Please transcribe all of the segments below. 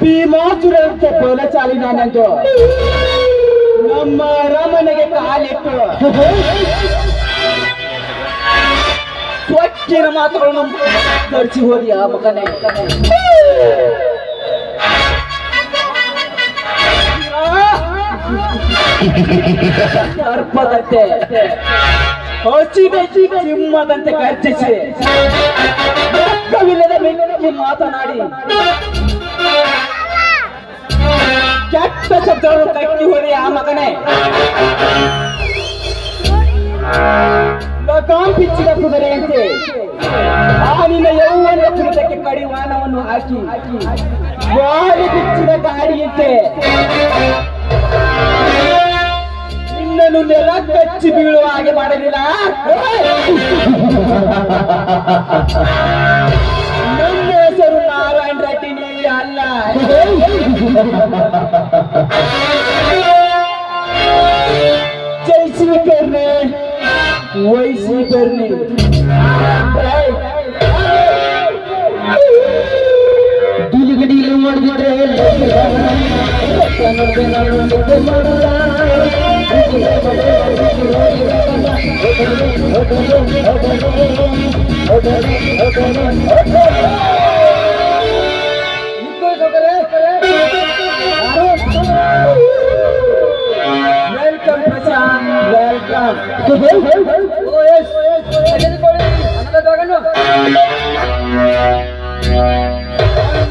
ಭೀಮಾಸುರಂತ ಬಲಚಾಲಿ ನಾನಂದು. ನಮ್ಮ ರಾಮನಿಗೆ ಕಾಲಿಟ್ಟು. ಸ್ವಚ್ಛಿನ ಮಾತುಗಳನ್ನು ಖರ್ಚಿ ಹೋದಿ ಆ ಮಗನೇ. ಸರ್ಪದಂತೆ ಹಸಿದ ಸಿಂಹದಂತೆ ಗರ್ಜಿಸಿ. ಲೆಕ್ಕವಿಲ್ಲದ ಬೆನ್ನಿಗೆ ಮಾತನಾಡಿ. ಕೆಟ್ಟ ಶಬ್ದವನ್ನು ಕಟ್ಟಿ ಹೋದೆ ಆ ಮಗನೇ. ಕಾಂಪಿಚ್ಚಿದ ಪಿಚ್ಚಿದ ಕುದುರೆಯಂತೆ ಆ ನಿನ್ನ ಯೌವನ ಕುರಿತಕ್ಕೆ ಕಡಿವಾಣವನ್ನು ಹಾಕಿ. ಗಾಳಿ ಬಿಚ್ಚಿದ ಗಾಡಿಯಂತೆ. ನಿನ್ನನ್ನು ನೆಲ ಕಚ್ಚಿ ಬೀಳುವ ಹಾಗೆ ಮಾಡಲಿಲ್ಲ. जैसी करने वैसी करने। दिलगड़ी लुमड़ रहे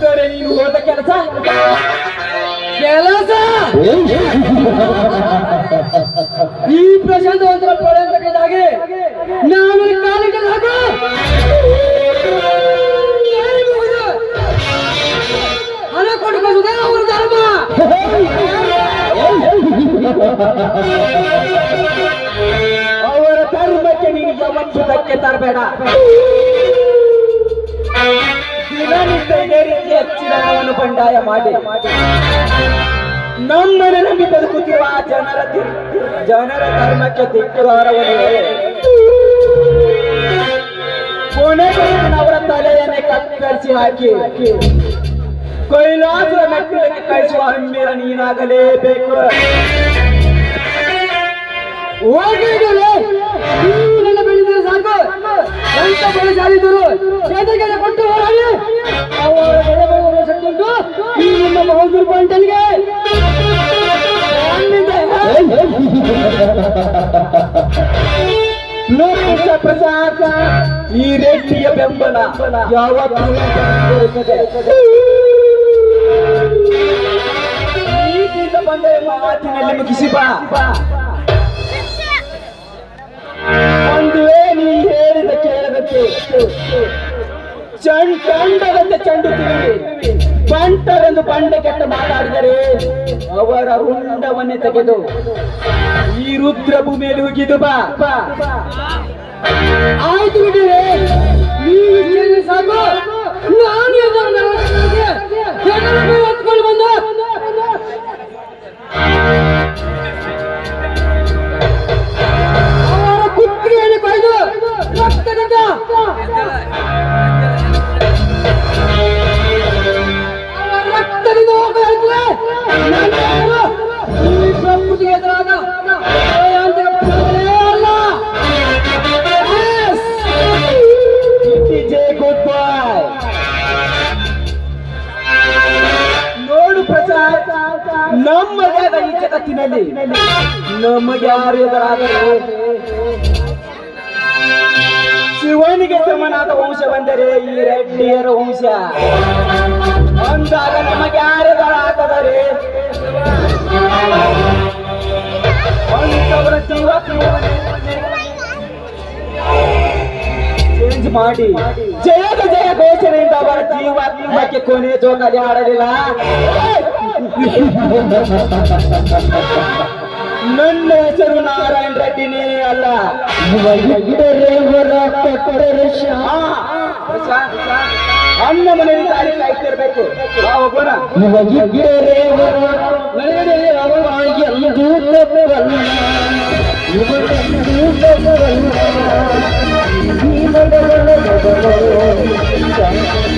ಅಂದರೆ ನೀನು ಹೋದ ಕೆಲಸ ಕೆಲಸ ಈ ಪ್ರಶಾಂತ ಒಂದರ ಪೊಳೆ ಅಂತ ಕೈದಾಗೆ ನಾನು ಕಾಲಿಗೆ ಯಾವತ್ತುದಕ್ಕೆ ತರಬೇಡ ಹೆಚ್ಚಿನ ಬಂಡಾಯ ಮಾಡಿ. ನಮ್ಮನೆ ನಂಬಿ ಬದುಕುತ್ತಿರುವ ಜನರ ಜನರ ಧರ್ಮಕ್ಕೆ ದಿಕ್ಕುದಾರವನ್ನು ಅವರ ತಲೆಯನ್ನೇ ಕತ್ತರಿಸಿ ಹಾಕಿ. ಕೈಲಾಸದ ಮೆಟ್ಟಿಲಿಗೆ ಕಳಿಸುವ ಹಮ್ಮಿರ ನೀನಾಗಲೇಬೇಕು. ಹೋಗಿದ್ದಲು ಎಂತ ಬೆಳೆ ಸಾಲಿದರು ಎದೆಗೆದೆ ಕೊಟ್ಟು ಹೋರಾಡಿ. ಅವರ ಬೆಳೆ ಉಂಟು ಈ ನಿಮ್ಮ ಬಹದ್ದೂರ್ ಪಾಯಿಂಟಲ್ಗೆ ಲೋಕೇಶ ಪ್ರಸಾದ ಈ ರೆಡ್ಡಿಯ ಬೆಂಬಲ ಯಾವತ್ತೂ ಮಾತಿನಲ್ಲಿ ಮುಗಿಸಿ ಬಾ. ಒಂದು ಚಂಡ್ ಚಂಡದಂತೆ ಚಂಡು ತಿರುಗಿ ಬಂಟರೆಂದು ಬಂಡೆ ಕೆಟ್ಟ ಮಾತಾಡಿದರೆ ಅವರ ರುಂಡವನ್ನೇ ತೆಗೆದು ಈ ರುದ್ರ ಭೂಮಿಯಲ್ಲಿ ಉಗಿದು ಬಾ. ಆಯ್ತು ನೀನು ನೀವು ಸಾಕು. ನಾನು ಬಂದ ಆದ ಈ ಜಗತ್ತಿನಲ್ಲಿ ನಮಗೆ ಯಾರು ಎದುರಾದರು ಶಿವನಿಗೆ ಸಮನಾದ ವಂಶ ಬಂದರೆ ಈ ರೆಡ್ಡಿಯರ ವಂಶ ಅಂದ ಮುಂದಾಗ ನಮಗೆ ಯಾರು ದಳ ಹಾಕದರಿ ಅಂತವರ ಜೀವ ಚೇಂಜ್ ಮಾಡಿ ಜಯದ ಜಯ ಘೋಷಣೆಯಿಂದ ಅವರ ಜೀವಾತ್ಮಕ್ಕೆ ಕೊನೆಯ ಜೋಕಾಲಿ ಆಡಲಿಲ್ಲ ನನ್ನ ಹೆಸರು ನಾರಾಯಣ ರೆಡ್ಡಿನೇ ಅಲ್ಲ. ಹಾ, ಪ್ರಶಾಂತ್, ಅಣ್ಣ ಮನೆಯಲ್ಲಿ ದಾರಿ ಕಾಯ್ತಿರ್ಬೇಕು. ಹೋಗೋಣ. ಇವತ್ತು